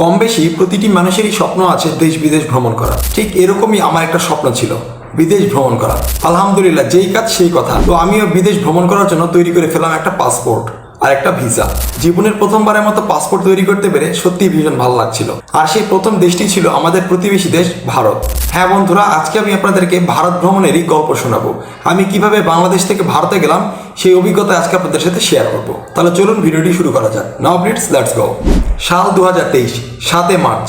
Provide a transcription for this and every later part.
কম বেশি প্রতিটি মানুষেরই স্বপ্ন আছে দেশ বিদেশ ভ্রমণ করা ঠিক এরকমই আমার একটা স্বপ্ন ছিল, বিদেশ ভ্রমণ করা আলহামদুলিল্লাহ, যেই কাজ সেই কথা। তো আমিও বিদেশ ভ্রমণ করার জন্য তৈরি করে ফেলাম একটা পাসপোর্ট আর একটা ভিসা। জীবনের প্রথমবারের মতো পাসপোর্ট তৈরি করতে পেরে সত্যি ভীষণ ভালো লাগছিল। আর সেই প্রথম দেশটি ছিল আমাদের প্রতিবেশী দেশ ভারত। হ্যাঁ বন্ধুরা, আজকে আমি আপনাদেরকে ভারত ভ্রমণেরই গল্প শোনাবো। আমি কীভাবে বাংলাদেশ থেকে ভারতে গেলাম সেই অভিজ্ঞতা আজকে আপনাদের সাথে শেয়ার করব। তাহলে চলুন ভিডিওটি শুরু করা যাক। নাও প্লিজ লেটস গো সাল দু হাজার তেইশ, সাতে মার্চ।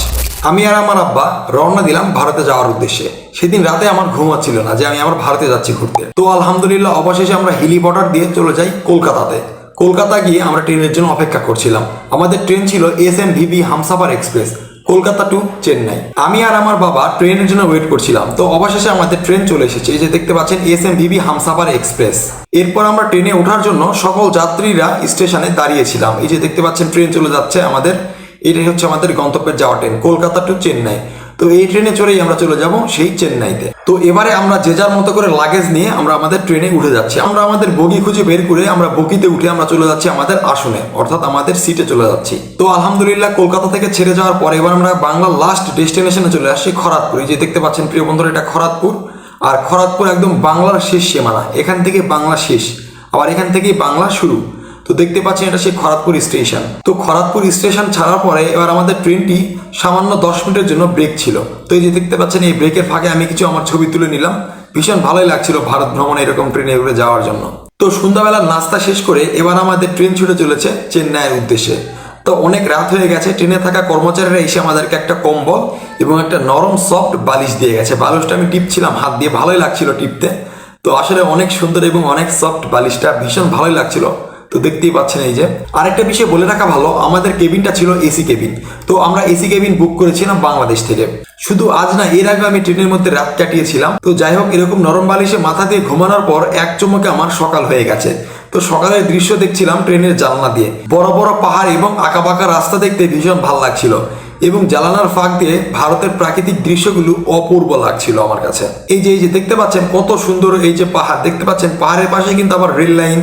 আমি আর আমার আব্বা রওনা দিলাম ভারতে যাওয়ার উদ্দেশ্যে। সেদিন রাতে আমার ঘুম হচ্ছিল না যে আমি আমার ভারতে যাচ্ছি ঘুরতে। তো আলহামদুলিল্লাহ, অবশেষে আমরা হিলি বর্ডার দিয়ে চলে যাই কলকাতাতে। কলকাতা গিয়ে আমরা ট্রেনের জন্য অপেক্ষা করছিলাম। আমাদের ট্রেন ছিল S M V V Humsafar express. Kolkata to Chennai. আমি আর আমার বাবা ট্রেনের জন্য ওয়েট করছিলাম। তো অবশেষে আমাদের ট্রেন চলে এসেছে। এই যে দেখতে পাচ্ছেন S M V V Humsafar express এরপর আমরা ট্রেনে ওঠার জন্য সকল যাত্রীরা স্টেশনে দাঁড়িয়েছিলাম। এই যে দেখতে পাচ্ছেন ট্রেন চলে যাচ্ছে আমাদের। এটাই হচ্ছে আমাদের গন্তব্যে যাওয়া ট্রেন কলকাতা টু চেন্নাই। তো এই ট্রেনে চড়েই আমরা চলে যাব সেই চেন্নাইতে। তো এবারে আমরা যে যার মতো করে লাগেজ নিয়ে আমরা আমাদের ট্রেনে উঠে যাচ্ছি। আমরা আমাদের বগি খুঁজে বের করে আমরা বগিতে উঠে আমরা চলে যাচ্ছি আমাদের আসনে, অর্থাৎ আমাদের সিটে চলে যাচ্ছি। তো আলহামদুলিল্লাহ কলকাতা থেকে ছেড়ে যাওয়ার পরে এবার আমরা বাংলার লাস্ট ডেস্টিনেশনে চলে আসছি খরাতপুর এই যে দেখতে পাচ্ছেন প্রিয় বন্ধুরা, এটা খরাতপুর আর খরাতপুর একদম বাংলার শেষ সীমানা, এখান থেকে বাংলা শেষ। আবার এখান থেকেই বাংলা শুরু। তো দেখতে পাচ্ছেন এটা সেই খরাতপুর স্টেশন। তো খরাতপুর স্টেশন ছাড়ার পরে এবার আমাদের ট্রেনটি সামান্য দশ মিনিটের জন্য ব্রেক ছিল। তো এই যে দেখতে পাচ্ছেন এই ব্রেকের ফাঁকে আমি কিছু আমার ছবি তুলে নিলাম। ভীষণ ভালোই লাগছিল ভারত ভ্রমণে এরকম ট্রেনে ঘুরে যাওয়ার জন্য। তো সন্ধ্যাবেলা নাস্তা শেষ করে এবার আমাদের ট্রেন ছুটে চলেছে চেন্নাইয়ের উদ্দেশ্যে। তো অনেক রাত হয়ে গেছে, ট্রেনে থাকা কর্মচারীরা এসে আমাদেরকে একটা কম্বল এবং একটা নরম সফট বালিশ দিয়ে গেছে। বালিশটা আমি টিপছিলাম, হাত দিয়ে ভালোই লাগছিল টিপতে। তো আসলে অনেক সুন্দর এবং অনেক সফট বালিশটা ভীষণ ভালোই লাগছিল। তো দেখতেই পাচ্ছেন এই যে। আরেকটা বিষয় বলে রাখা ভালো, আমাদের কেবিনটা ছিল এসি কেবিন। তো আমরা এসি কেবিন বুক করেছিলাম বাংলাদেশ থেকে। শুধু আজ না, এর আগে আমি ট্রেনের মধ্যে রাত কাটিয়েছিলাম। তো যাই হোক, এরকম নরম বালিশে মাথা দিয়ে ঘুমানোর পর এক চমকে আমার সকাল হয়ে গেছে। তো সকালের দৃশ্য দেখছিলাম ট্রেনের জানলা দিয়ে। বড় বড় পাহাড় এবং আঁকাবাঁকা রাস্তা দেখতে ভীষণ ভালো লাগছিল এবং জ্বালানার ফাঁক দিয়ে ভারতের প্রাকৃতিক দৃশ্যগুলো অপূর্ব লাগছিল আমার কাছে। এই যে এই যে, দেখতে পাচ্ছেন কত সুন্দর এই যে পাহাড়। দেখতে পাচ্ছেন পাহাড়ের পাশে কিন্তু আবার রেল লাইন।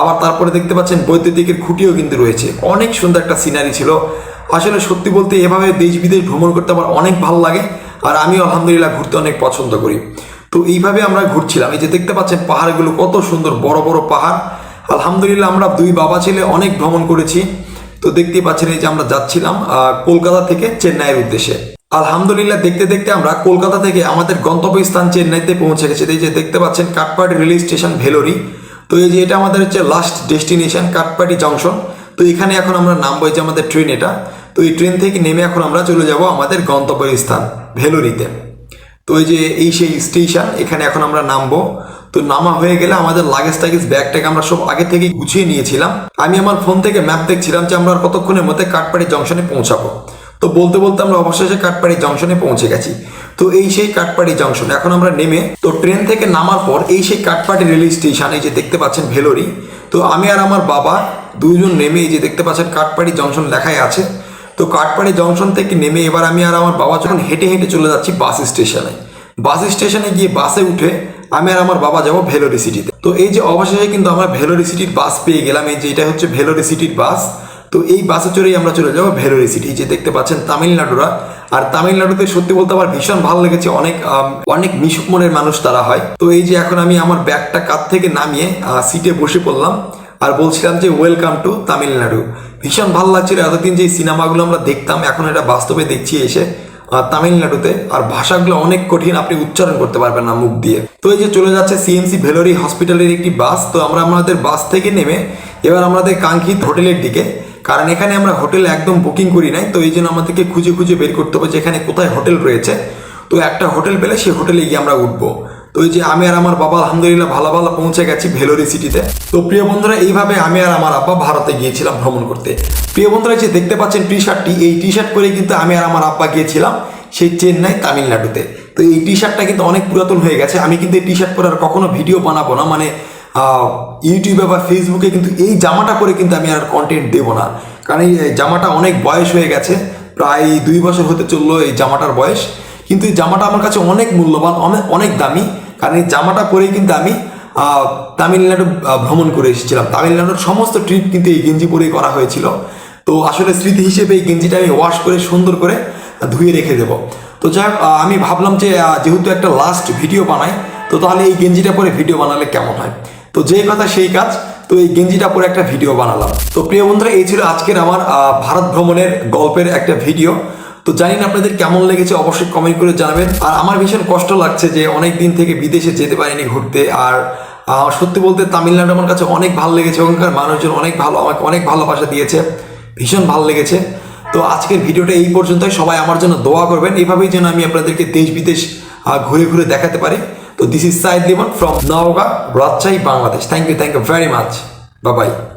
আবার তারপরে দেখতে পাচ্ছেন বৈদ্যুতিকের খুঁটিও কিন্তু রয়েছে। অনেক সুন্দর একটা সিনারি ছিল। আসলে সত্যি বলতে এভাবে দেশ বিদেশ ভ্রমণ করতে আমার অনেক ভালো লাগে আর আমিও আলহামদুলিল্লাহ ঘুরতে অনেক পছন্দ করি। তো এইভাবে আমরা ঘুরছিলাম। এই যে দেখতে পাচ্ছেন পাহাড়গুলো কত সুন্দর, বড় বড় পাহাড়। আলহামদুলিল্লাহ আমরা দুই বাবা ছেলে অনেক ভ্রমণ করেছি। তো দেখতেই পাচ্ছেন এই যে আমরা যাচ্ছিলাম কলকাতা থেকে চেন্নাইয়ের উদ্দেশ্যে। আলহামদুলিল্লাহ দেখতে দেখতে আমরা কলকাতা থেকে আমাদের গন্তব্যস্থান চেন্নাইতে পৌঁছে গেছি। এই যে দেখতে পাচ্ছেন কাটপাড়ি রেল স্টেশন ভেলোরি। তো এই যে এটা আমাদের হচ্ছে লাস্ট ডেস্টিনেশন কাটপাটি জংশন তো এখানে এখন আমরা নামবো যে আমাদের ট্রেন এটা। তো এই ট্রেন থেকে নেমে এখন আমরা চলে যাব আমাদের গন্তব্যের স্থান, ভেলোরিতে। তো এই যে এই সেই স্টেশন এখানে এখন আমরা নামবো। তো নামা হয়ে গেলে আমাদের লাগেজ টাগেজ ব্যাগটাকে আমরা সব আগে থেকে গুছিয়ে নিয়েছিলাম। আমি আমার ফোন থেকে ম্যাপ দেখছিলাম যে আমরা কতক্ষণের মধ্যে কাটপাড়ি জংশনে পৌঁছাবো। তো বলতে বলতে আমরা অবশেষে কাটপাড়ি জংশনে পৌঁছে গেছি। তো এই সেই কাটপাড়ি জংশন, এখন আমরা নেমে, তো ট্রেন থেকে নামার পর এই সেই কাটপাড়ি রেল স্টেশন, এই যে দেখতে পাচ্ছেন ভেলোরি, তো আমি আর আমার বাবা দুইজন নেমে এই যে দেখতে পাচ্ছেন কাটপাড়ি জংশন লেখাই আছে। তো কাটপাড়ি জংশন থেকে নেমে এবার আমি আর আমার বাবা যখন হেঁটে হেঁটে চলে যাচ্ছি বাস স্টেশনে। বাস স্টেশনে গিয়ে বাসে উঠে আমি আর আমার বাবা যাব ভেলোরি সিটিতে। তো এই যে অবশেষে কিন্তু আমরা ভেলোরি সিটির বাস পেয়ে গেলাম, এই যে এটা হচ্ছে ভেলোরি সিটির বাস। তো এই বাসে চড়েই আমরা চলে যাব ভেলোরি সিটি। যে দেখতে পাচ্ছেন তামিলনাড়ুরা। আর তামিলনাড়ুতে সত্যি বলতে আমার ভীষণ ভালো লেগেছে। অনেক অনেক মিশুক মনের মানুষ তারা হয়। তো এই যে এখন আমি আমার ব্যাগটা কাত থেকে নামিয়ে সিটে বসে পড়লাম আর বলছিলাম যে ওয়েলকাম টু তামিলনাড়ু। ভীষণ ভালো লাগছিল। এতদিন যে সিনেমাগুলো আমরা দেখতাম, এখন এটা বাস্তবে দেখছি এসে তামিলনাড়ুতে। আর ভাষাগুলো অনেক কঠিন, আপনি উচ্চারণ করতে পারবেন না মুখ দিয়ে। তো এই যে চলে যাচ্ছে সিএমসি ভেলোরি হসপিটালের একটি বাস। তো আমরা আমাদের বাস থেকে নেমে, এবার আমাদের কাঙ্ক্ষিত হোটেলের দিকে কারণ এখানে আমরা হোটেল একদম বুকিং করি নাই, তো এই জন্য আমাদেরকে খুঁজে খুঁজে বের করতে হবে যে এখানে কোথায় হোটেল রয়েছে। তো একটা হোটেল পেলে সেই হোটেলে গিয়ে আমরা উঠবো। তো এই যে আমি আর আমার বাবা আলহামদুলিল্লাহ ভালো ভালো পৌঁছে গেছি ভেলোরি সিটিতে। তো প্রিয় বন্ধুরা, এইভাবে আমি আর আমার আব্বা ভারতে গিয়েছিলাম ভ্রমণ করতে। প্রিয় বন্ধুরা যে দেখতে পাচ্ছেন টি শার্টটি এই টি শার্ট পরে কিন্তু আমি আর আমার আব্বা গিয়েছিলাম সেই চেন্নাই তামিলনাড়ুতে। তো এই টি শার্টটা কিন্তু অনেক পুরাতন হয়ে গেছে। আমি কিন্তু এই টি শার্ট পরে আর কখনো ভিডিও বানাবো না। মানে ইউটিউবে বা ফেসবুকে কিন্তু এই জামাটা করে কিন্তু আমি আর কন্টেন্ট দেবো না। কারণ এই জামাটা অনেক বয়স হয়ে গেছে, প্রায় দুই বছর হতে চলল এই জামাটার বয়স। কিন্তু এই জামাটা আমার কাছে অনেক মূল্যবান অনেক অনেক দামি। কারণ এই জামাটা পরেই কিন্তু আমি তামিলনাড়ু ভ্রমণ করে এসেছিলাম। তামিলনাড়ুর সমস্ত ট্রিপ কিন্তু এই গেঞ্জি পরেই করা হয়েছিল। তো আসলে স্মৃতি হিসেবে এই গেঞ্জিটা আমি ওয়াশ করে, সুন্দর করে ধুয়ে রেখে দেবো। তো যাই আমি ভাবলাম যে যেহেতু একটা লাস্ট ভিডিও বানাই, তো তাহলে এই গেঞ্জিটা পরে ভিডিও বানালে কেমন হয়? তো যে কথা সেই কাজ, তো এই গেঞ্জিটা পরে একটা ভিডিও বানালাম। তো প্রিয় বন্ধুরা, এই ছিল আজকের আমার ভারত ভ্রমণের গল্পের একটা ভিডিও। তো জানি না আপনাদের কেমন লেগেছে, অবশ্যই কমেন্ট করে জানাবেন। আর আমার ভীষণ কষ্ট লাগছে যে অনেক দিন থেকে বিদেশে যেতে পারিনি ঘুরতে। আর সত্যি বলতে তামিলনাড়ু আমার কাছে অনেক ভালো লেগেছে, ওখানকার মানুষজন অনেক ভালো, আমাকে অনেক ভালোবাসা দিয়েছে, ভীষণ ভালো লেগেছে। তো আজকের ভিডিওটা এই পর্যন্তই, সবাই আমার জন্য দোয়া করবেন। এইভাবেই যেন আমি আপনাদেরকে দেশ বিদেশ ঘুরে ঘুরে দেখাতে পারি। তো this is Sayed Limon from Naogaon Rajshahi Bangladesh thank you thank you very much bye bye bye